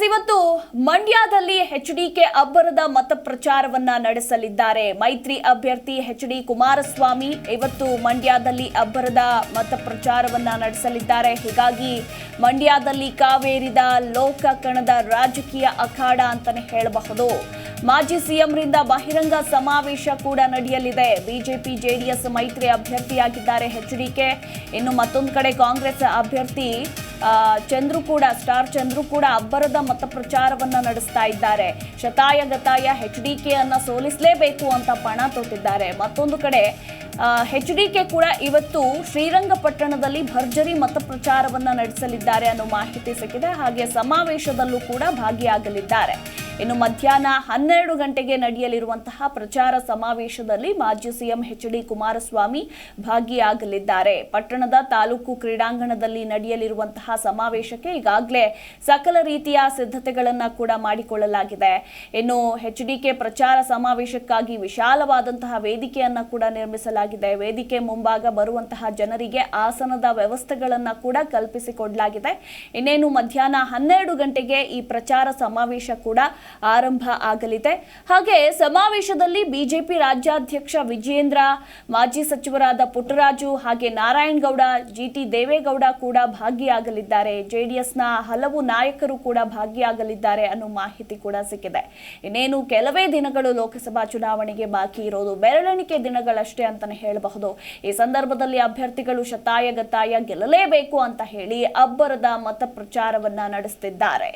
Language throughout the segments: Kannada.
ಎಸ್ ಇವತ್ತು ಮಂಡ್ಯದಲ್ಲಿ ಎಚ್ ಡಿಕೆ ಅಬ್ಬರದ ಮತ ಪ್ರಚಾರವನ್ನ ನಡೆಸಲಿದ್ದಾರೆ. ಮೈತ್ರಿ ಅಭ್ಯರ್ಥಿ ಎಚ್ ಡಿ ಕುಮಾರಸ್ವಾಮಿ ಇವತ್ತು ಮಂಡ್ಯದಲ್ಲಿ ಅಬ್ಬರದ ಮತ ಪ್ರಚಾರವನ್ನ ನಡೆಸಲಿದ್ದಾರೆ. ಹೀಗಾಗಿ ಮಂಡ್ಯದಲ್ಲಿ ಕಾವೇರಿದ ಲೋಕ ಕಣದ ರಾಜಕೀಯ ಅಖಾಡ ಅಂತಾನೆ ಹೇಳಬಹುದು. ಮಾಜಿ ಸಿಎಂರಿಂದ ಬಹಿರಂಗ ಸಮಾವೇಶ ಕೂಡ ನಡೆಯಲಿದೆ. ಬಿಜೆಪಿ, ಜೆಡಿಎಸ್ ಮೈತ್ರಿ ಅಭ್ಯರ್ಥಿಯಾಗಿದ್ದಾರೆ ಎಚ್ ಡಿಕೆ ಇನ್ನು ಮತ್ತೊಂದು ಕಡೆ ಕಾಂಗ್ರೆಸ್ ಅಭ್ಯರ್ಥಿ ಚಂದ್ರು ಕೂಡ, ಸ್ಟಾರ್ ಚಂದ್ರು ಕೂಡ ಅಬ್ಬರದ ಮತ ಪ್ರಚಾರವನ್ನ ನಡೆಸ್ತಾ ಇದ್ದಾರೆ. ಶತಾಯ ಗತಾಯ ಹೆಚ್ ಡಿ ಕೆ ಅನ್ನ ಸೋಲಿಸಲೇಬೇಕು ಅಂತ ಪಣ ತೊಟ್ಟಿದ್ದಾರೆ. ಮತ್ತೊಂದು ಕಡೆ ಹೆಚ್ ಡಿ ಕೆ ಕೂಡ ಇವತ್ತು ಶ್ರೀರಂಗಪಟ್ಟಣದಲ್ಲಿ ಭರ್ಜರಿ ಮತ ಪ್ರಚಾರವನ್ನ ನಡೆಸಲಿದ್ದಾರೆ ಅನ್ನೋ ಮಾಹಿತಿ ಸಿಕ್ಕಿದೆ. ಹಾಗೆ ಸಮಾವೇಶದಲ್ಲೂ ಕೂಡ ಭಾಗಿಯಾಗಲಿದ್ದಾರೆ. ಇನ್ನು ಮಧ್ಯಾಹ್ನ ಹನ್ನೆರಡು ಗಂಟೆಗೆ ನಡೆಯಲಿರುವಂತಹ ಪ್ರಚಾರ ಸಮಾವೇಶದಲ್ಲಿ ಮಾಜಿ ಸಿಎಂ ಎಚ್ ಡಿ ಕುಮಾರಸ್ವಾಮಿ ಭಾಗಿಯಾಗಲಿದ್ದಾರೆ. ಪಟ್ಟಣದ ತಾಲೂಕು ಕ್ರೀಡಾಂಗಣದಲ್ಲಿ ನಡೆಯಲಿರುವಂತಹ ಸಮಾವೇಶಕ್ಕೆ ಈಗಾಗಲೇ ಸಕಲ ರೀತಿಯ ಸಿದ್ಧತೆಗಳನ್ನು ಕೂಡ ಮಾಡಿಕೊಳ್ಳಲಾಗಿದೆ. ಇನ್ನು ಎಚ್ ಡಿಕೆ ಪ್ರಚಾರ ಸಮಾವೇಶಕ್ಕಾಗಿ ವಿಶಾಲವಾದಂತಹ ವೇದಿಕೆಯನ್ನು ಕೂಡ ನಿರ್ಮಿಸಲಾಗಿದೆ. ವೇದಿಕೆ ಮುಂಭಾಗ ಬರುವಂತಹ ಜನರಿಗೆ ಆಸನದ ವ್ಯವಸ್ಥೆಗಳನ್ನು ಕೂಡ ಕಲ್ಪಿಸಿಕೊಡಲಾಗಿದೆ. ಇನ್ನೇನು ಮಧ್ಯಾಹ್ನ ಹನ್ನೆರಡು ಗಂಟೆಗೆ ಈ ಪ್ರಚಾರ ಸಮಾವೇಶ ಕೂಡ ಆರಂಭ ಆಗಲಿದೆ. ಹಾಗೆ ಸಮಾವೇಶದಲ್ಲಿ ಬಿಜೆಪಿ ರಾಜ್ಯಾಧ್ಯಕ್ಷ ವಿಜೇಂದ್ರ ಮಾಜಿ ಸಚಿವರಾದ ಪುಟ್ಟರಾಜು ಹಾಗೆ ನಾರಾಯಣಗೌಡ, ಜಿಟಿ ದೇವೇಗೌಡ ಕೂಡ ಭಾಗಿಯಾಗಲಿದ್ದಾರೆ. ಜೆಡಿಎಸ್ನ ಹಲವು ನಾಯಕರು ಕೂಡ ಭಾಗಿಯಾಗಲಿದ್ದಾರೆ ಅನ್ನೋ ಮಾಹಿತಿ ಕೂಡ ಸಿಕ್ಕಿದೆ. ಇನ್ನೇನು ಕೆಲವೇ ದಿನಗಳು ಲೋಕಸಭಾ ಚುನಾವಣೆಗೆ ಬಾಕಿ ಇರೋದು ಬೆರಳೆಣಿಕೆ ದಿನಗಳಷ್ಟೇ ಅಂತಾನೆ ಹೇಳಬಹುದು. ಈ ಸಂದರ್ಭದಲ್ಲಿ ಅಭ್ಯರ್ಥಿಗಳು ಶತಾಯ ಗತಾಯ ಗೆಲ್ಲಲೇಬೇಕು ಅಂತ ಹೇಳಿ ಅಬ್ಬರದ ಮತ ಪ್ರಚಾರವನ್ನ ನಡೆಸುತ್ತಿದ್ದಾರೆ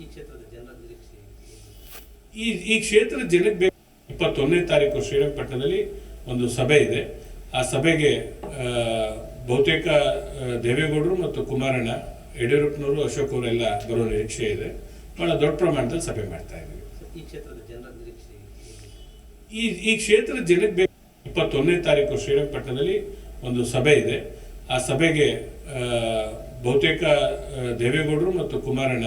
ಈ ಕ್ಷೇತ್ರದ ಜನರ ನಿರೀಕ್ಷೆ ಈ ಈ ಕ್ಷೇತ್ರದ ಜನಕ್ಕೆ ಬೇಕು. ಇಪ್ಪತ್ತೊಂದನೇ ತಾರೀಕು ಶ್ರೀರಂಗಪಟ್ಟಣದಲ್ಲಿ ಒಂದು ಸಭೆ ಇದೆ. ಆ ಸಭೆಗೆ ಬಹುತೇಕ ದೇವೇಗೌಡರು ಮತ್ತು ಕುಮಾರಣ್ಣ ಯಡಿಯೂರಪ್ಪನವರು ಅಶೋಕ್ ಎಲ್ಲ ಬರೋ ನಿರೀಕ್ಷೆ ಇದೆ. ಬಹಳ ದೊಡ್ಡ ಪ್ರಮಾಣದಲ್ಲಿ ಸಭೆ ಮಾಡ್ತಾ ಇದ್ದೀವಿ. ಈ ಕ್ಷೇತ್ರದ ಜನರ ನಿರೀಕ್ಷೆ ಈ ಈ ಕ್ಷೇತ್ರದ ಜನಕ್ಕೆ ಬೇಕು. ಇಪ್ಪತ್ತೊಂದನೇ ತಾರೀಕು ಶ್ರೀರಂಗಪಟ್ಟಣದಲ್ಲಿ ಒಂದು ಸಭೆ ಇದೆ. ಆ ಸಭೆಗೆ ಬಹುತೇಕ ದೇವೇಗೌಡರು ಮತ್ತು ಕುಮಾರಣ್ಣ